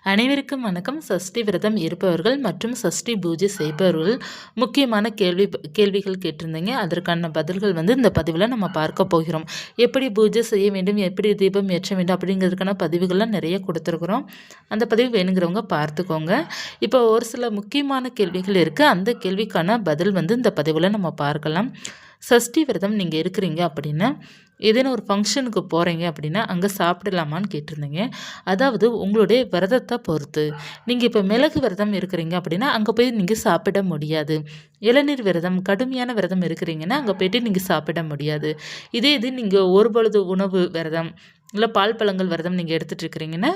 அனைவருக்கும் வணக்கம். சஷ்டி விரதம் இருப்பவர்கள் மற்றும் சஷ்டி பூஜை செய்பவர்கள் முக்கியமான கேள்வி கேள்விகள் கேட்டிருந்தீங்க. அதற்கான பதில்கள் வந்து இந்த பதிவில் நம்ம பார்க்க போகிறோம். எப்படி பூஜை செய்ய வேண்டும் எப்படி தீபம் ஏற்ற வேண்டும் அப்படிங்கிறதுக்கான பதிவுகள்லாம் நிறைய கொடுத்துருக்குறோம். அந்த பதிவு வேணுங்கிறவங்க பார்த்துக்கோங்க. இப்போ ஒரு சில முக்கியமான கேள்விகள் இருக்குது அந்த கேள்விக்கான பதில் வந்து இந்த பதிவில் நம்ம பார்க்கலாம். சஷ்டி விரதம் நீங்கள் இருக்கிறீங்க அப்படின்னா ஏதேனும் ஒரு ஃபங்க்ஷனுக்கு போகிறீங்க அப்படின்னா அங்கே சாப்பிடலாமான்னு கேட்டிருந்தீங்க. அதாவது உங்களுடைய விரதத்தை பொறுத்து. நீங்கள் இப்போ மிளகு விரதம் இருக்கிறீங்க அப்படின்னா அங்கே போய் நீங்கள் சாப்பிட முடியாது. இளநீர் விரதம் கடுமையான விரதம் இருக்கிறீங்கன்னா அங்கே போய்ட்டு நீங்கள் சாப்பிட முடியாது. இதே இது நீங்கள் ஒரு பொழுது உணவு விரதம் இல்லை பால் பழங்கள் விரதம் நீங்கள் எடுத்துகிட்டு இருக்கிறீங்கன்னா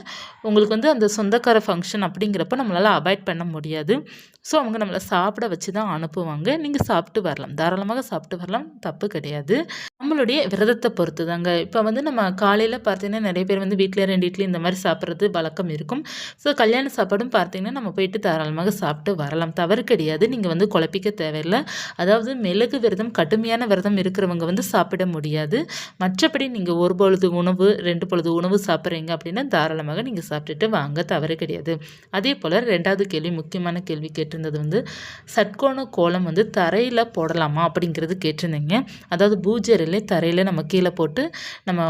உங்களுக்கு வந்து அந்த சொந்தக்கார ஃபங்க்ஷன் அப்படிங்கிறப்ப நம்மளால் அவாய்ட் பண்ண முடியாது. ஸோ அவங்க நம்மளை சாப்பிட வச்சு தான் அனுப்புவாங்க. நீங்கள் சாப்பிட்டு வரலாம். தாராளமாக சாப்பிட்டு வரலாம். தப்பு கிடையாது. நம்மளுடைய விரதத்தை பொறுத்து தாங்க இப்போ வந்து நம்ம காலையில் பார்த்தீங்கன்னா நிறைய பேர் வந்து வீட்டில் ரெண்டு இட்லி இந்த மாதிரி சாப்பிட்றது வழக்கம் இருக்கும். ஸோ கல்யாண சாப்பாடும் பார்த்தீங்கன்னா நம்ம போயிட்டு தாராளமாக சாப்பிட்டு வரலாம். தவறு கிடையாது. நீங்கள் வந்து குழப்பிக்க தேவையில்லை. அதாவது மிளகு விரதம் கடுமையான விரதம் இருக்கிறவங்க வந்து சாப்பிட முடியாது. மற்றபடி நீங்கள் ஒரு பொழுது உணவு ரெண்டு பொழுது உணவு சாப்பிட்றீங்க அப்படின்னா தாராளமாக நீங்கள் சாப்பிட்டுட்டு வாங்க தவறு கிடையாது. அதே போல் ரெண்டாவது கேள்வி முக்கியமான கேள்வி கேட்டிருந்தது வந்து சட்கோண கோலம் வந்து தரையில் போடலாமா அப்படிங்கிறது கேட்டிருந்தீங்க. அதாவது பூஜையிலே தரையில் நம்ம கீழே போட்டு நம்ம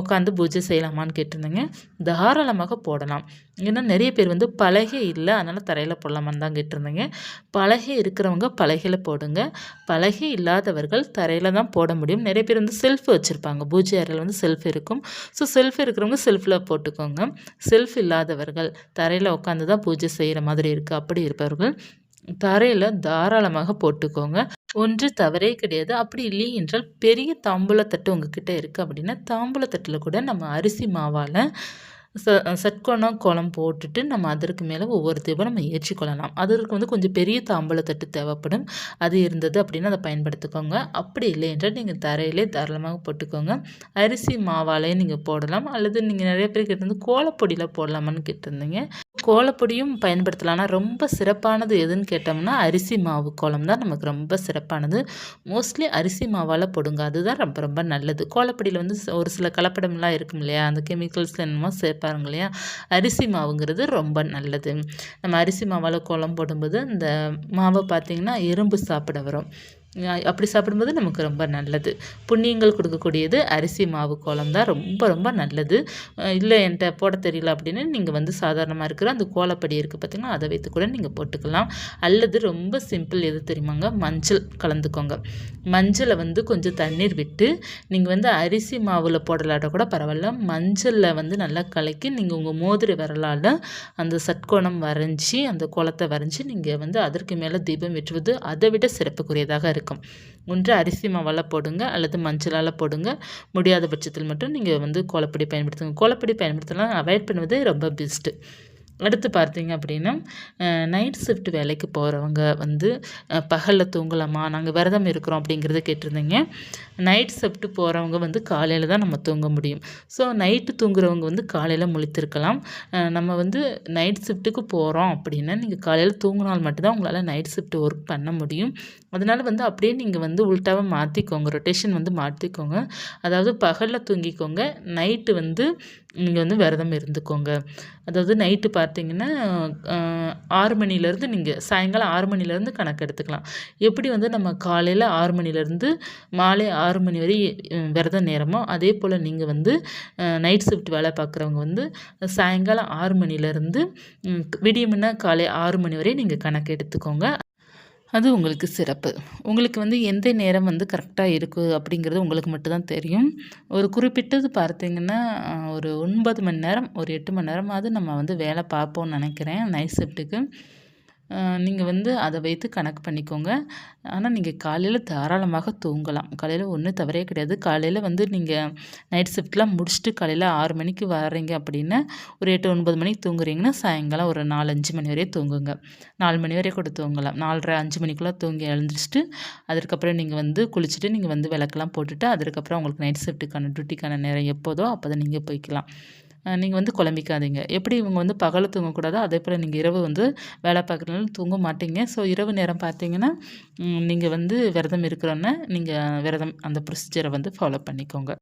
உட்காந்து பூஜை செய்யலாமான்னு கேட்டிருந்தீங்க. தாராளமாக போடலாம். ஏன்னா நிறைய பேர் வந்து பலகை இல்லை அதனால் தரையில் போடலாமான்னு தான் கேட்டிருந்தீங்க. பலகை இருக்கிறவங்க பலகையில் போடுங்க. பலகை இல்லாதவர்கள் தரையில் தான் போட முடியும். நிறைய பேர் வந்து செல்ஃப் வச்சுருப்பாங்க. பூஜை அறையில் வந்து செல்ஃப் இருக்கும். ஸோ செல்ஃப் இருக்கிறவங்க செல்ஃபில் போட்டுக்கோங்க. செல்ஃப் இல்லாதவர்கள் தரையில் உட்காந்து தான் பூஜை செய்கிற மாதிரி இருக்குது அப்படி இருப்பவர்கள் தரையில் தாராளமாக போட்டுக்கோங்க. ஒன்று தவறே கிடையாது. அப்படி இல்லை என்றால் பெரிய தாம்பூலத்தட்டு உங்ககிட்ட இருக்குது அப்படின்னா தாம்பூலத்தட்டில் கூட நம்ம அரிசி மாவால் ச சட்கோணம் கோலம் போட்டுட்டு நம்ம அதற்கு மேலே ஒவ்வொரு தீபம் நம்ம ஏற்றி கொள்ளலாம். அதற்கு வந்து கொஞ்சம் பெரிய தாம்பூலத்தட்டு தேவைப்படும். அது இருந்தது அப்படின்னு அதை பயன்படுத்திக்கோங்க. அப்படி இல்லை என்றால் நீங்கள் தரையிலே தாராளமாக போட்டுக்கோங்க. அரிசி மாவாலே நீங்கள் போடலாம். அல்லது நீங்கள் நிறைய பேர் கேட்டிருந்து கோலப்பொடியில் போடலாமான்னு கேட்டிருந்தீங்க. கோலப்பொடியும் பயன்படுத்தலாம். ரொம்ப சிறப்பானது எதுன்னு கேட்டோம்னா அரிசி மாவு கோலம் தான் நமக்கு ரொம்ப சிறப்பானது. மோஸ்ட்லி அரிசி மாவால் போடுங்க. அதுதான் ரொம்ப ரொம்ப நல்லது. கோலப்பொடியில் வந்து ஒரு சில கலப்படம்லாம் இருக்கும் இல்லையா? அந்த கெமிக்கல்ஸ் என்னமோ சேர்ப்பாருங்க இல்லையா? அரிசி மாவுங்கிறது ரொம்ப நல்லது. நம்ம அரிசி மாவால் குழம்பு போடும்போது அந்த மாவை பார்த்திங்கன்னா எறும்பு சாப்பிட வரும். அப்படி சாப்பிடும்போது நமக்கு ரொம்ப நல்லது. புண்ணியங்கள் கொடுக்கக்கூடியது அரிசி மாவு கோலம் தான் ரொம்ப ரொம்ப நல்லது. இல்லை என்கிட்ட போட தெரியல அப்படின்னு நீங்கள் வந்து சாதாரணமாக இருக்கிற அந்த கோலப்படி இருக்குது பார்த்திங்கன்னா அதை வைத்து கூட நீங்கள் போட்டுக்கலாம். அல்லது ரொம்ப சிம்பிள் எது தெரியுமாங்க? மஞ்சள் கலந்துக்கோங்க. மஞ்சளை வந்து கொஞ்சம் தண்ணீர் விட்டு நீங்கள் வந்து அரிசி மாவில் போடலாட்ட கூட பரவாயில்ல. மஞ்சளில் வந்து நல்லா கலக்கி நீங்கள் உங்கள் மோதிரி விரலால் அந்த சட்கோணம் வரைஞ்சி அந்த கோலத்தை வரைஞ்சி நீங்கள் வந்து அதற்கு மேலே தீபம் வெற்றுவது அதை விட சிறப்புக்குரியதாக இருக்குது இருக்கும். ஒன்று அரிசி மாவால் போடுங்க அல்லது மஞ்சளால் போடுங்க. முடியாத பட்சத்தில் மட்டும் நீங்கள் வந்து கோலப்பொடி பயன்படுத்துங்க. கோலப்பொடி பயன்படுத்தலாம். அவாய்ட் பண்ணுவது ரொம்ப பெஸ்ட்டு அடுத்து பார்த்தீங்க அப்படின்னா நைட் ஷிஃப்ட் வேலைக்கு போகிறவங்க வந்து பகலில் தூங்கலாமா? நாங்கள் விரதம் இருக்கிறோம் அப்படிங்கிறத கேட்டிருந்தீங்க. நைட் ஷிஃப்ட்டு போகிறவங்க வந்து காலையில் தான் நம்ம தூங்க முடியும். ஸோ நைட்டு தூங்குறவங்க வந்து காலையில் முழித்திருக்கலாம். நம்ம வந்து நைட் ஷிஃப்ட்டுக்கு போகிறோம் அப்படின்னா நீங்கள் காலையில் தூங்கினால் மட்டும்தான் உங்களால் நைட் ஷிஃப்ட் ஒர்க் பண்ண முடியும். அதனால் வந்து அப்படியே நீங்கள் வந்து உள்டாவை மாற்றிக்கோங்க ரொட்டேஷன் வந்து மாற்றிக்கோங்க அதாவது பகலில் தூங்கிக்கோங்க. நைட்டு வந்து நீங்கள் வந்து விரதம் இருந்துக்கோங்க. அதாவது நைட்டு பார்த்தீங்கன்னா ஆறு மணிலேருந்து நீங்கள் சாயங்காலம் ஆறு மணிலேருந்து கணக்கு எடுத்துக்கலாம். எப்படி வந்து நம்ம காலையில் ஆறு மணிலேருந்து மாலை ஆறு மணி வரை விரத நேரமோ அதே போல் நீங்கள் வந்து நைட் ஷிஃப்ட் வேலை பார்க்குறவங்க வந்து சாயங்காலம் ஆறு மணிலேருந்து விடியமுன்னா காலை ஆறு மணி வரை நீங்கள் கணக்கு எடுத்துக்கோங்க. அது உங்களுக்கு சிறப்பு. உங்களுக்கு வந்து எந்த நேரம் வந்து கரெக்டாக இருக்குது அப்படிங்கிறது உங்களுக்கு மட்டும்தான் தெரியும். ஒரு குறிப்பிட்டது பார்த்தீங்கன்னா ஒரு ஒன்பது மணி நேரம் ஒரு எட்டு மணி நேரமாவது நம்ம வந்து வேலை பார்ப்போம்னு நினைக்கிறேன். நைட் ஷிஃப்ட்டுக்கு நீங்கள் வந்து அதை வைத்து கணக்கு பண்ணிக்கோங்க. ஆனால் நீங்கள் காலையில் தாராளமாக தூங்கலாம். காலையில் ஒன்றும் தவறே கிடையாது. காலையில் வந்து நீங்கள் நைட் ஷிஃப்ட்லாம் முடிச்சுட்டு காலையில் ஆறு மணிக்கு வர்றீங்க அப்படின்னா ஒரு எட்டு ஒன்பது மணிக்கு தூங்குறீங்கன்னா சாயங்காலம் ஒரு நாலு அஞ்சு மணி வரையும் தூங்குங்க. நாலு மணி வரையும் கூட தூங்கலாம். நாலரை அஞ்சு மணிக்குள்ளே தூங்கி எழுந்திரிச்சிட்டு அதுக்கப்புறம் நீங்கள் வந்து குளிச்சுட்டு நீங்கள் வந்து விளக்கெல்லாம் போட்டுட்டு அதுக்கப்புறம் உங்களுக்கு நைட் ஷிஃப்ட்டுக்கான டியூட்டிக்கான நேரம் எப்போதோ அப்போ தான் நீங்கள் போய்க்கலாம். நீங்கள் வந்து குழம்பிக்காதீங்க. எப்படி இவங்க வந்து பகலில் தூங்கக்கூடாதோ அதே போல் நீங்கள் இரவு வந்து வேலை பார்க்குறதுனால தூங்க மாட்டீங்க. ஸோ இரவு நேரம் பார்த்தீங்கன்னா நீங்கள் வந்து விரதம் இருக்கிறோன்னே நீங்கள் விரதம் அந்த ப்ரொசீஜரை வந்து ஃபாலோ பண்ணிக்கோங்க.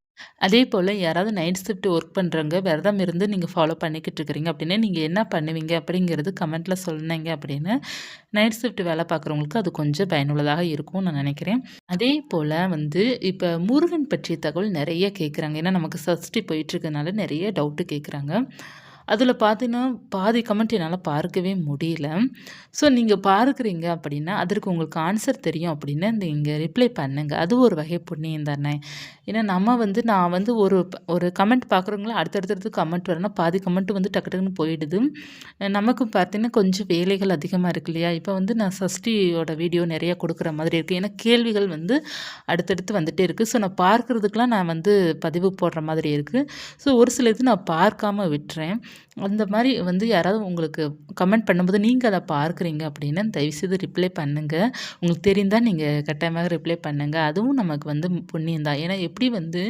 அதே போல் யாராவது நைட் ஷிஃப்ட் ஒர்க் பண்ணுறவங்க விரதம் இருந்து நீங்கள் ஃபாலோ பண்ணிக்கிட்டு இருக்கிறீங்க அப்படின்னா நீங்கள் என்ன பண்ணுவீங்க அப்படிங்கிறது கமெண்ட்டில் சொன்னீங்க அப்படின்னு நைட் ஷிஃப்ட் வேலை பார்க்குறவங்களுக்கு அது கொஞ்சம் பயனுள்ளதாக இருக்கும்னு நான் நினைக்கிறேன். அதே போல் வந்து இப்போ முருகன் பற்றிய தகவல் நிறைய கேட்குறாங்க ஏன்னா நமக்கு சஷ்டி போயிட்டுருக்கனால நிறைய டவுட்டு கேட்குறாங்க அதில் பார்த்தீங்கன்னா பாதி கமெண்ட் என்னால் பார்க்கவே முடியல. ஸோ நீங்கள் பார்க்குறீங்க அப்படின்னா அதற்கு உங்களுக்கு ஆன்சர் தெரியும் அப்படின்னா நீங்கள் ரிப்ளை பண்ணுங்கள் அது ஒரு வகை புண்ணியம் தானே. ஏன்னா நம்ம வந்து நான் வந்து ஒரு ஒரு கமெண்ட் பார்க்குறவங்கள அடுத்தடுத்தடுத்து கமெண்ட் வரணும் பாதி கமெண்ட் வந்து டக்கு டக்குன்னு போயிடுது. நமக்கும் பார்த்தீங்கன்னா கொஞ்சம் வேலைகள் அதிகமாக இருக்கு இல்லையா? இப்போ வந்து நான் சஷ்டியோட வீடியோ நிறையா கொடுக்குற மாதிரி இருக்குது ஏன்னா கேள்விகள் வந்து அடுத்தடுத்து வந்துகிட்டே இருக்குது ஸோ நான் பார்க்குறதுக்கெலாம் நான் வந்து பதிவு போடுற மாதிரி இருக்குது ஸோ ஒரு சில இது நான் பார்க்காம விட்டுறேன். அந்த மாதிரி வந்து யாராவது உங்களுக்கு கமெண்ட் பண்ணும்போது நீங்கள் அதை பார்க்குறீங்க அப்படின்னா தயவுசெய்து ரிப்ளை பண்ணுங்கள் உங்களுக்கு தெரிந்தால் நீங்கள் கட்டாயமாக ரிப்ளை பண்ணுங்கள் அதுவும் நமக்கு வந்து புண்ணியம் தான் ஏன்னா எப்படி எப்படி வந்து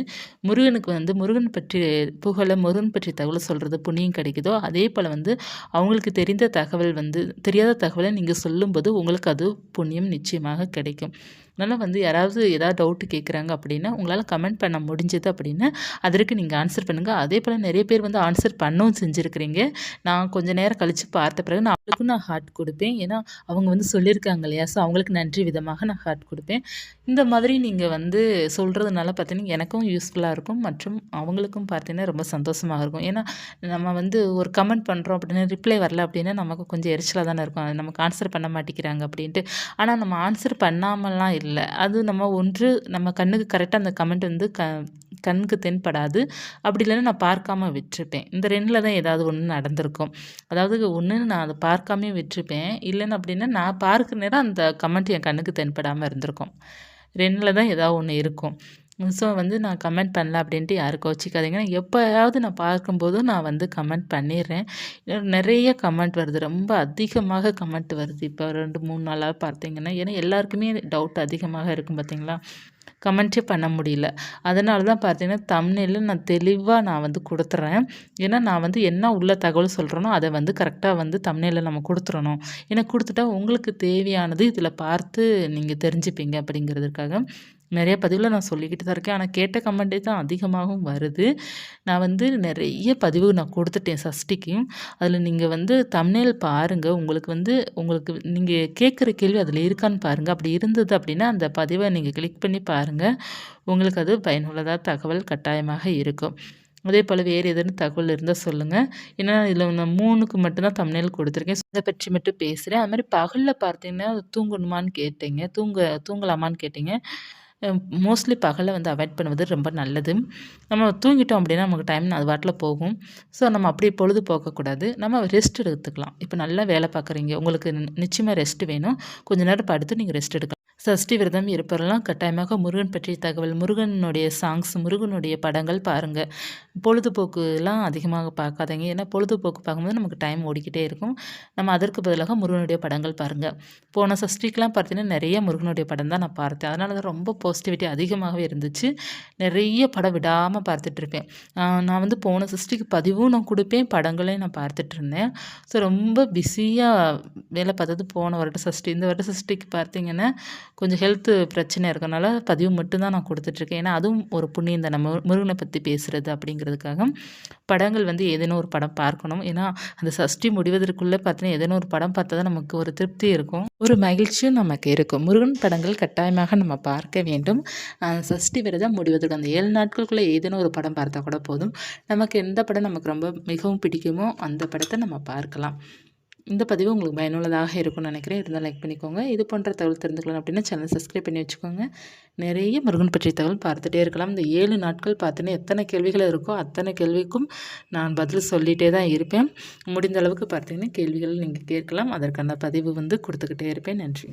முருகனுக்கு வந்து முருகன் பற்றி புகழ முருகன் பற்றி தகவல் சொல்கிறது புண்ணியம் கிடைக்குதோ அதே போல் வந்து அவங்களுக்கு தெரிந்த தகவல் வந்து தெரியாத தகவலை நீங்கள் சொல்லும்போது உங்களுக்கு அது புண்ணியம் நிச்சயமாக கிடைக்கும். அதனால் வந்து யாராவது ஏதாவது டவுட்டு கேட்குறாங்க அப்படின்னா உங்களால் கமெண்ட் பண்ண முடிஞ்சது அப்படின்னா அதற்கு நீங்கள் ஆன்சர் பண்ணுங்கள் அதே போல் நிறைய பேர் வந்து ஆன்சர் பண்ணவும் செஞ்சுருக்கிறீங்க. நான் கொஞ்சம் நேரம் கழித்து பார்த்த பிறகு நான் அவங்களுக்கும் நான் ஹார்ட் கொடுப்பேன். ஏன்னா அவங்க வந்து சொல்லியிருக்காங்க இல்லையா? ஸோ அவங்களுக்கு நன்றி விதமாக நான் ஹார்ட் கொடுப்பேன். இந்த மாதிரி நீங்கள் வந்து சொல்கிறதுனால பார்த்தீங்கன்னா எனக்கும் யூஸ்ஃபுல்லாக இருக்கும். மற்றும் அவங்களுக்கும் பார்த்தீங்கன்னா ரொம்ப சந்தோஷமாக இருக்கும். ஏன்னா நம்ம வந்து ஒரு கமெண்ட் பண்ணுறோம் அப்படின்னா ரிப்ளை வரல அப்படின்னா நமக்கு கொஞ்சம் எரிச்சலாக தானே இருக்கும். நமக்கு ஆன்சர் பண்ண மாட்டேங்கிறாங்க அப்படின்ட்டு. ஆனால் நம்ம ஆன்சர் பண்ணாமலாம் இல்லை. இல்லை. அது நம்ம ஒன்று நம்ம கண்ணுக்கு கரெக்டாக அந்த கமெண்ட் வந்து க கண்ணுக்கு தென்படாது. அப்படி இல்லைன்னா நான் பார்க்காம விட்டுருப்பேன். இந்த ரெண்டில் தான் ஏதாவது ஒன்று நடந்திருக்கும். அதாவது ஒன்று நான் அதை பார்க்காமே விட்டுருப்பேன். இல்லைன்னு அப்படின்னா நான் பார்க்குற நேரம் அந்த கமெண்ட் என் கண்ணுக்கு தென்படாமல் இருந்திருக்கும். ரெண்டில் தான் ஏதாவது ஒன்று இருக்கும். ஸோ வந்து நான் கமெண்ட் பண்ணல அப்படின்ட்டு யாருக்கும் வச்சுக்காதீங்க. எப்போயாவது நான் பார்க்கும்போதும் நான் வந்து கமெண்ட் பண்ணிடுறேன். நிறைய கமெண்ட் வருது. ரொம்ப அதிகமாக கமெண்ட் வருது. இப்போ ரெண்டு மூணு நாளாக பார்த்தீங்கன்னா ஏன்னா எல்லாருக்குமே டவுட் அதிகமாக இருக்கும் பார்த்தீங்களா? கமெண்ட்டே பண்ண முடியல. அதனால தான் பார்த்தீங்கன்னா தமிழில் நான் தெளிவாக நான் வந்து கொடுத்துட்றேன் ஏன்னா நான் வந்து என்ன உள்ள தகவல் சொல்கிறேனோ அதை வந்து கரெக்டாக வந்து தமிழில் நம்ம கொடுத்துடணும் ஏன்னா கொடுத்துட்டா உங்களுக்கு தேவையானது இதில் பார்த்து நீங்கள் தெரிஞ்சுப்பீங்க அப்படிங்கிறதுக்காக. நிறைய பதிவில் நான் சொல்லிக்கிட்டு தான் இருக்கேன். ஆனால் கேட்ட கமெண்ட்டே தான் அதிகமாகவும் வருது. நான் வந்து நிறைய பதிவு நான் கொடுத்துட்டேன் சஷ்டிக்கு. அதில் நீங்கள் வந்து தமிழில் பாருங்கள் உங்களுக்கு வந்து உங்களுக்கு நீங்கள் கேட்குற கேள்வி அதில் இருக்கான்னு பாருங்கள் அப்படி இருந்தது அப்படின்னா அந்த பதிவை நீங்கள் கிளிக் பண்ணி பாருங்கள் உங்களுக்கு அது பயனுள்ளதாக தகவல் கட்டாயமாக இருக்கும். அதே போல் வேறு எதுன்னு தகவல் இருந்தால் சொல்லுங்கள் ஏன்னா இதில் நான் மூணுக்கு மட்டும்தான் தமிழில் கொடுத்துருக்கேன். அதை பற்றி மட்டும் பேசுகிறேன் அது மாதிரி பகலில் பார்த்தீங்கன்னா தூங்கணுமான்னு கேட்டீங்க. தூங்க தூங்கலாமான்னு கேட்டீங்க. மோஸ்ட்லி பகலில் வந்து அவாய்ட் பண்ணுவது ரொம்ப நல்லது. நம்ம தூங்கிட்டோம் அப்படின்னா நமக்கு டைம் அது வாட்டில் போகும். ஸோ நம்ம அப்படி பொழுது போகக்கூடாது நம்ம ரெஸ்ட் எடுத்துக்கலாம். இப்போ நல்லா வேலை பார்க்குறீங்க. உங்களுக்கு நிச்சயமாக ரெஸ்ட் வேணும். கொஞ்சம் நேரம் படுத்து நீங்கள் ரெஸ்ட் எடுக்கலாம். சஷ்டி விரதம் இருப்பவரெல்லாம் கட்டாயமாக முருகன் பற்றிய தகவல் முருகனுடைய சாங்ஸ் முருகனுடைய படங்கள் பாருங்கள் பொழுதுபோக்குலாம் அதிகமாக பார்க்காதீங்க. ஏன்னா பொழுதுபோக்கு பார்க்கும்போது நமக்கு டைம் ஓடிக்கிட்டே இருக்கும். நம்ம அதற்கு பதிலாக முருகனுடைய படங்கள் பாருங்கள் போன சஷ்டிக்கெலாம் பார்த்தீங்கன்னா நிறைய முருகனுடைய படம் தான் நான் பார்த்தேன். அதனால தான் ரொம்ப பாசிட்டிவிட்டி அதிகமாகவே இருந்துச்சு. நிறைய படம் விடாமல் பார்த்துட்ருப்பேன். நான் வந்து போன சஷ்டிக்கு பதிவும் நான் கொடுப்பேன் படங்களையும் நான் பார்த்துட்ருந்தேன். ஸோ ரொம்ப பிஸியாக வேலை பார்த்தது போன வருட சஷ்டி. இந்த வருட சஷ்டிக்கு பார்த்தீங்கன்னா கொஞ்சம் ஹெல்த்து பிரச்சனை இருக்கனால பதிவு மட்டும்தான் நான் கொடுத்துட்ருக்கேன் ஏன்னா அதுவும் ஒரு புண்ணியம் தான். நம்ம முருகனை பற்றி பேசுகிறது அப்படிங்கிறதுக்காக படங்கள் வந்து ஏதேனும் ஒரு படம் பார்க்கணும். ஏன்னா அந்த சஷ்டி முடிவதற்குள்ளே பார்த்தீங்கன்னா ஏதேனும் ஒரு படம் பார்த்தா தான் நமக்கு ஒரு திருப்தி இருக்கும். ஒரு மகிழ்ச்சியும் நமக்கு இருக்கும். முருகன் படங்கள் கட்டாயமாக நம்ம பார்க்க வேண்டும். சஷ்டி விரதம் முடிவதற்கு அந்த ஏழு நாட்களுக்குள்ளே ஏதேனும் ஒரு படம் பார்த்தா கூட போதும். நமக்கு எந்த படம் நமக்கு ரொம்ப மிகவும் பிடிக்குமோ அந்த படத்தை நம்ம பார்க்கலாம். இந்த பதிவு உங்களுக்கு பயனுள்ளதாக இருக்கும்னு நினைக்கிறேன். இருந்தால் லைக் பண்ணிக்கோங்க. இது போன்ற தகவல் தெரிஞ்சுக்கலாம் அப்படின்னா சேனல் சப்ஸ்கிரைப் பண்ணி வச்சுக்கோங்க. நிறைய முருகன் பற்றிய தகவல் பார்த்துட்டே இருக்கலாம். இந்த ஏழு நாட்கள் பார்த்தீங்கன்னா எத்தனை கேள்விகள் இருக்கோ அத்தனை கேள்விக்கும் நான் பதில் சொல்லிகிட்டே தான் இருப்பேன். முடிந்த அளவுக்கு பார்த்தீங்கன்னா கேள்விகள் நீங்கள் கேட்கலாம். அதற்கான பதிவு வந்து கொடுத்துக்கிட்டே இருப்பேன். நன்றி.